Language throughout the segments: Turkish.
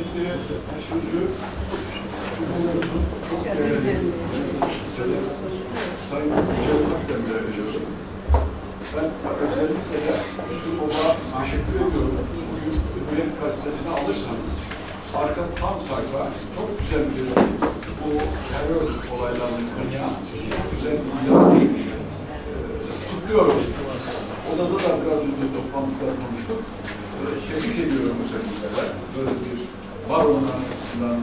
Şimdi sözü çok değerli Sayın Hoca'ya veriyorum. Ben özellikle de Tübom'a teşekkür ediyorum. Bugün Hürriyet gazetesini alırsanız arka tam sayfa çok güzel bir bu terör olaylarını kınayan güzel bir ilan değilmiş. Tutuyorum. Odada da biraz önce toplantıda konuştuk. Ee, Tebrik ediyorum özellikle de. Böyle bir var olmanın açısından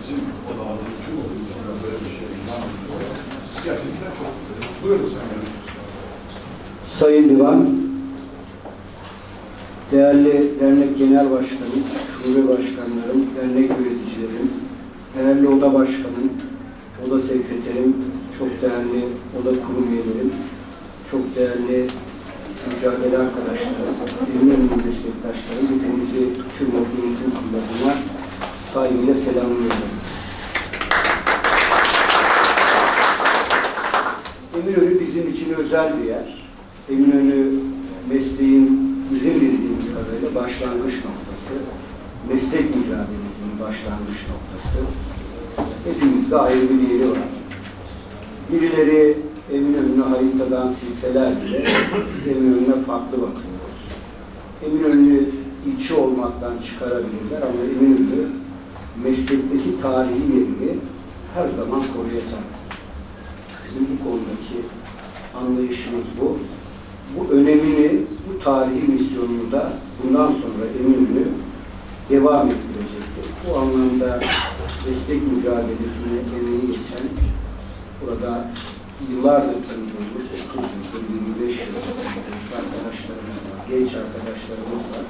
bizim odamızın tüm oyunculara böyle bir şey ilan ediyor. Gerçekten çok. Buyurun Sayın. Sayın Divan, değerli dernek genel başkanım, şube başkanlarım, dernek yöneticilerim, değerli oda başkanım, oda sekreterim, çok değerli oda kurum üyelerim, çok değerli mücadele arkadaşlarım, emin meslektaşlarım, saygıyla selamlıyorum. Eminönü bizim için özel bir yer. Eminönü mesleğin bizim bildiğimiz kadarıyla başlangıç noktası. Meslek mücadelesinin başlangıç noktası. Hepimizde ayrı bir yeri var. Birileri Eminönü'nü haritadan silseler bile biz Eminönü'ne farklı bakıyoruz. Eminönü içi olmaktan çıkarabilirler ama Eminönü meslekteki tarihi yerini her zaman koruyacaktır. Bizim bu konudaki anlayışımız bu. Bu önemini, bu tarihi misyonunu da bundan sonra Eminönü devam ettirecektir. Bu anlamda destek mücadelesine emeği geçen, burada yıllardır tanıdığımız 30 yıldır, 25 yıldır arkadaşlarımız var, genç arkadaşlarımız var.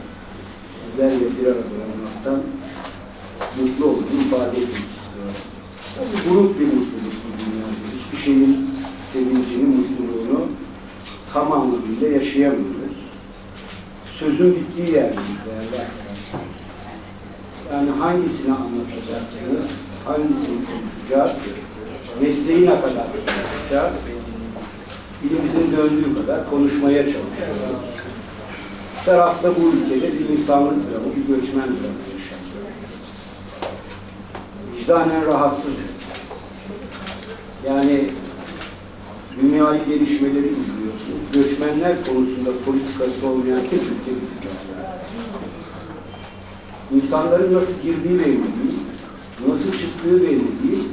Sizlerle bir arada olmaktan mutlu olduğumu ifade etmek istiyorum. Grup bir mutluluk bu dünyada. Hiçbir şeyin sevincini, mutluluğunu tam anlamıyla yaşayamıyoruz. Sözün bittiği yerdeyiz değerli arkadaşlar. Yani hangisini anlatacaksınız, hangisini konuşacağız, mesleği ne kadar konuşacağız, dilimizin döndüğü kadar konuşmaya çalışıyoruz. Bir tarafta bu ülkede bir insanlık dramı, bir göçmen dramı yaşanıyor. Vicdanen rahatsızız. Yani dünyayı gelişmeleri izliyorsunuz. Göçmenler konusunda politikası olmayan tek ülke. İnsanların nasıl girdiği belli değil, nasıl çıktığı belli değil.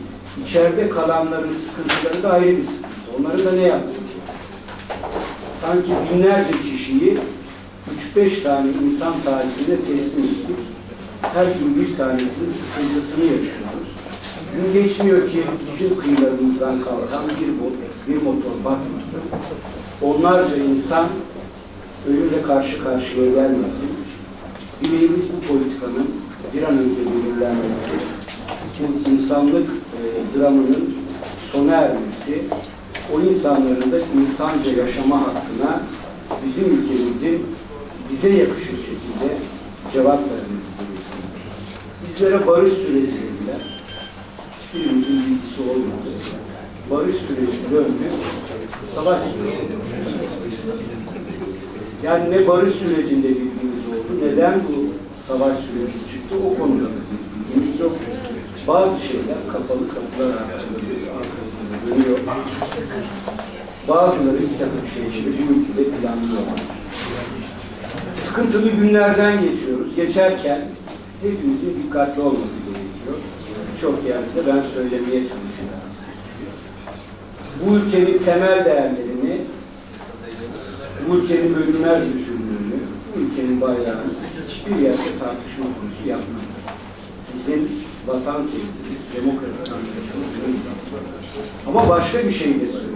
İçeride kalanların sıkıntıları da ayrı bir sıkıntı. Onların da ne yaptığı? Sanki binlerce kişiyi 3-5 tane insan tacirine teslim ettik. Her gün bir tanesinin sıkıntısını yaşıyoruz. Gün geçmiyor ki bizim kıyılarımızdan kalkan bir, bot, bir motor batmasın. Onlarca insan ölümle karşı karşıya gelmesin. Dileğimiz bu politikanın bir an önce belirlenmesi, bu insanlık e, dramının sona ermesi, o insanların da insanca yaşama hakkına bizim ülkemizin bize yakışır şekilde cevap vermesi gerekiyor. Bizlere barış süreci. Hiçbirimizin bilgisi olmadı. Barış süreci döndü. Savaş süreci. Yani ne barış sürecinde bilgimiz oldu, neden bu savaş süreci çıktı o konuda bilgimiz yok. Bazı şeyler kapalı kapılar arkasında dönüyor. Bazıları bir takım şeyleri bu ülkede planlıyorlar. Sıkıntılı günlerden geçiyoruz. Geçerken hepimizin dikkatli olması gerekiyor. Çok yerde ben söylemeye çalışıyorum. Bu ülkenin temel değerlerini, bu ülkenin bölünmez bütünlüğünü, bu ülkenin bayrağını hiçbir yerde tartışma konusu yapmayız. Bizim vatan sevgimiz, demokratik anlayışımız. Ama başka bir şey de söylüyorum.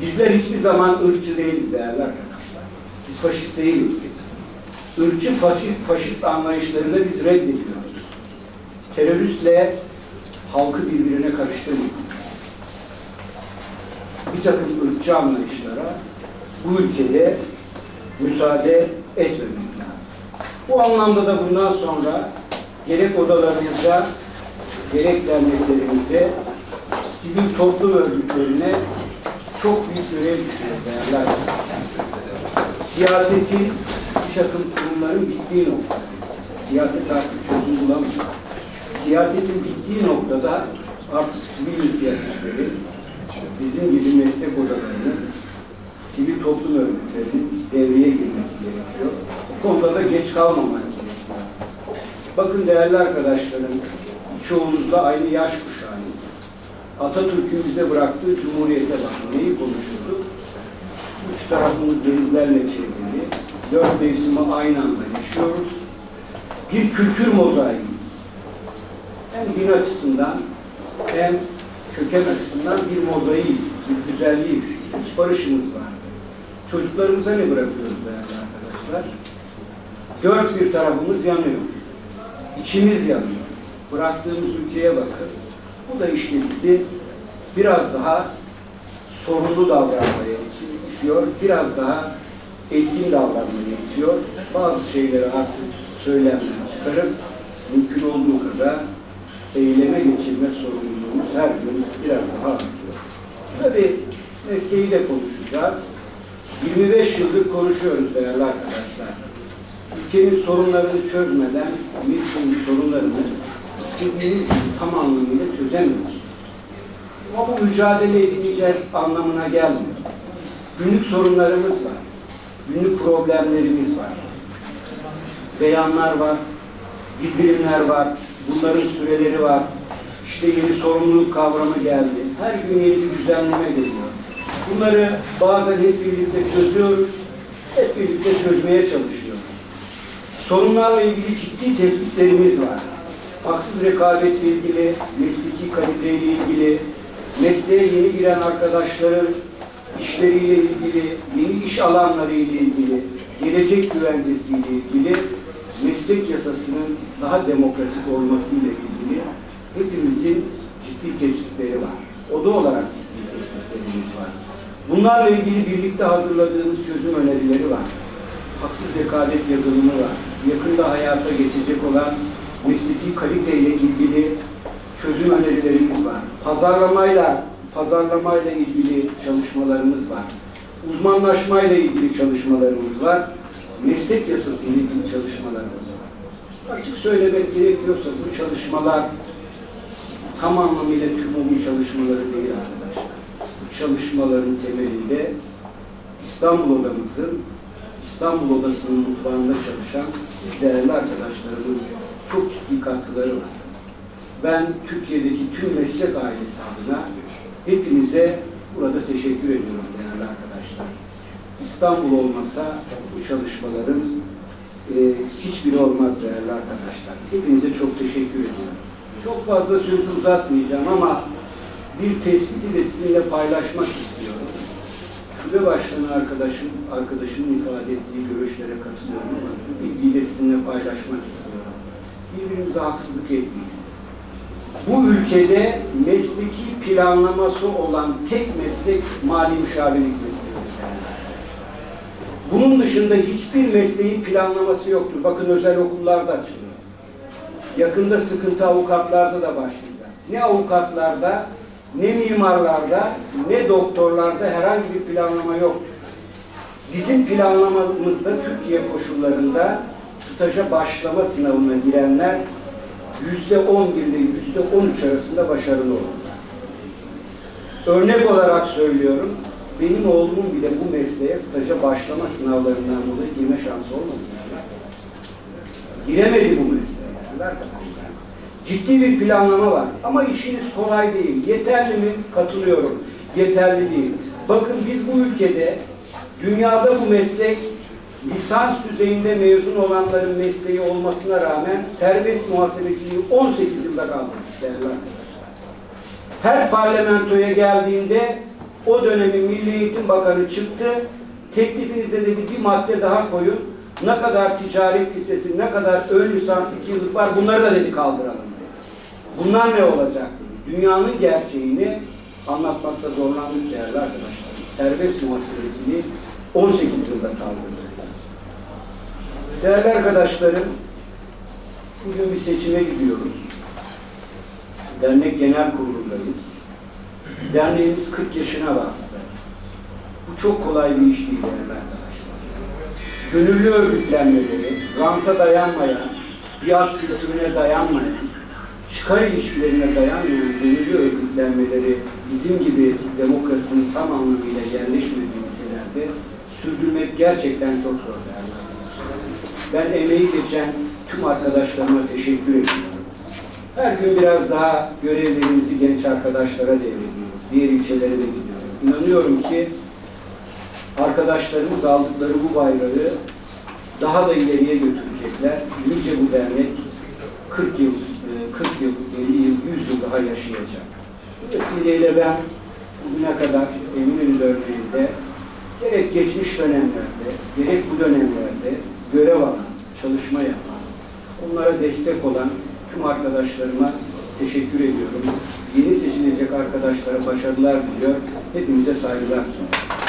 Bizler hiçbir zaman ırkçı değiliz değerli arkadaşlar. Biz faşist değiliz. Irkçı faşist, faşist anlayışlarını biz reddediyoruz. Teröristle halkı birbirine karıştırmıyoruz. Bir takım ırkçı anlayışlara bu ülkede müsaade etmemek lazım. Bu anlamda da bundan sonra gerek odalarımıza, gerek derneklerimize, sivil toplum örgütlerine çok büyük görev düşüyor arkadaşlar. Siyasetin bir takım kurumların bittiği noktadayız. Siyaset artık çözüm bulamıyor. Siyasetin bittiği noktada artık sivil inisiyatifleri, bizim gibi meslek odalarının, sivil toplum örgütlerinin devreye girmesi gerekiyor. Bu konuda da geç kalmamak gerekiyor. Bakın değerli arkadaşlarım, çoğunuzla aynı yaş kuşağıyız. Atatürk'ün bize bıraktığı Cumhuriyet'e bakın. Neyi konuşurduk? Üç tarafımız denizlerle çevrili. Dört mevsimi aynı anda yaşıyoruz. Bir kültür mozaiğiyiz. Hem din açısından hem köken açısından bir mozaiğiyiz, bir güzelliğiz. İç barışımız var. Çocuklarımıza ne bırakıyoruz değerli arkadaşlar? Dört bir tarafımız yanıyor. İçimiz yanıyor. Bıraktığımız ülkeye bakın. Bu da işte bizi biraz daha sorumlu davranmaya itiyor, biraz daha etkin davranmaya itiyor. Bazı şeyleri artık söylemden çıkarıp mümkün olduğu kadar eyleme geçirme sorumluluğumuz her gün biraz daha artıyor. Tabii mesleği de konuşacağız. 25 yıldır konuşuyoruz değerli arkadaşlar. Ülkenin sorunlarını çözmeden mesleğin sorunlarını istediğimiz gibi tam anlamıyla çözemiyoruz. Ama bu mücadele edileceğiz anlamına gelmiyor. Günlük sorunlarımız var. Günlük problemlerimiz var. Beyanlar var. Bildirimler var. Bunların süreleri var. İşte yeni sorumluluk kavramı geldi. Her gün yeni bir düzenleme geliyor. Bunları bazen hep birlikte çözüyoruz. Hep birlikte çözmeye çalışıyoruz. Sorunlarla ilgili ciddi tespitlerimiz var. Haksız rekabetle ilgili, mesleki kaliteyle ilgili, mesleğe yeni giren arkadaşların işleriyle ilgili, yeni iş alanları ile ilgili, gelecek güvencesiyle ilgili, meslek yasasının daha demokratik olmasıyla ilgili hepimizin ciddi tespitleri var. Oda olarak ciddi tespitlerimiz var. Bunlarla ilgili birlikte hazırladığımız çözüm önerileri var. Haksız rekabet yazılımı var. Yakında hayata geçecek olan mesleki kaliteyle ilgili çözüm önerilerimiz var. Pazarlamayla pazarlamayla ilgili çalışmalarımız var. Uzmanlaşmayla ilgili çalışmalarımız var. Meslek yasası ile ilgili çalışmalarımız var. Açık söylemek gerekiyorsa bu çalışmalar tam anlamıyla TÜMOB'un çalışmaları değil arkadaşlar. Bu çalışmaların temelinde İstanbul Odamızın, İstanbul Odası'nın mutfağında çalışan değerli arkadaşlarımın çok ciddi katkıları var. Ben Türkiye'deki tüm meslek ailesi adına hepinize burada teşekkür ediyorum değerli arkadaşlar. İstanbul olmasa bu çalışmaların e, hiçbiri olmaz değerli arkadaşlar. Hepinize çok teşekkür ediyorum. Çok fazla sözü uzatmayacağım ama bir tespiti de sizinle paylaşmak istiyorum. Şube Başkanı arkadaşım, arkadaşımın ifade ettiği görüşlere katılıyorum ama bu bilgiyi de sizinle paylaşmak istiyorum. Birbirimize haksızlık etmeyin. Bu ülkede mesleki planlaması olan tek meslek mali müşavirlik mesleğidir. Bunun dışında hiçbir mesleğin planlaması yoktur. Bakın özel okullar da açılıyor. Yakında sıkıntı avukatlarda da başlayacak. Ne avukatlarda, ne mimarlarda, ne doktorlarda herhangi bir planlama yoktur. Bizim planlamamızda Türkiye koşullarında staja başlama sınavına girenler yüzde on ile yüzde on üç arasında başarılı olurlar. Örnek olarak söylüyorum, benim oğlumun bile bu mesleğe staja başlama sınavlarından dolayı girme şansı olmadı. Giremedi bu mesleğe yani arkadaşlar. Ciddi bir planlama var ama işiniz kolay değil. Yeterli mi? Katılıyorum. Yeterli değil. Bakın biz bu ülkede dünyada bu meslek lisans düzeyinde mezun olanların mesleği olmasına rağmen serbest muhasebeciliği 18 yılda kaldırmış değerli arkadaşlar. Her parlamentoya geldiğinde o dönemin Milli Eğitim Bakanı çıktı. Teklifinize dedi bir madde daha koyun. Ne kadar ticaret lisesi, ne kadar ön lisans iki yıllık var bunları da dedi kaldıralım. dedi. Bunlar ne olacak? dedi. Dünyanın gerçeğini anlatmakta zorlandık değerli arkadaşlar. Serbest muhasebeciliği 18 yılda kaldırdı. Değerli arkadaşlarım, bugün bir seçime gidiyoruz. Dernek genel kurulundayız. Derneğimiz 40 yaşına bastı. Bu çok kolay bir iş değil değerli arkadaşlar. Gönüllü örgütlenmeleri, ranta dayanmayan, biat kültürüne dayanmayan, çıkar ilişkilerine dayanmayan gönüllü örgütlenmeleri bizim gibi demokrasinin tam anlamıyla yerleşmediği ülkelerde sürdürmek gerçekten çok zor değerli. Ben emeği geçen tüm arkadaşlarıma teşekkür ediyorum. Her gün biraz daha görevlerimizi genç arkadaşlara devrediyoruz. Diğer ilçelere de gidiyoruz. İnanıyorum ki arkadaşlarımız aldıkları bu bayrağı daha da ileriye götürecekler. Nice bu dernek 40 yıl, e, 40 yıl, 50 yıl, 100 yıl daha yaşayacak. Bu vesileyle ben bugüne kadar Eminönü Derneği'nde gerek geçmiş dönemlerde, gerek bu dönemlerde görev alan, çalışma yapan, onlara destek olan tüm arkadaşlarıma teşekkür ediyorum. Yeni seçilecek arkadaşlara başarılar diliyor. Hepinize saygılar sunuyorum.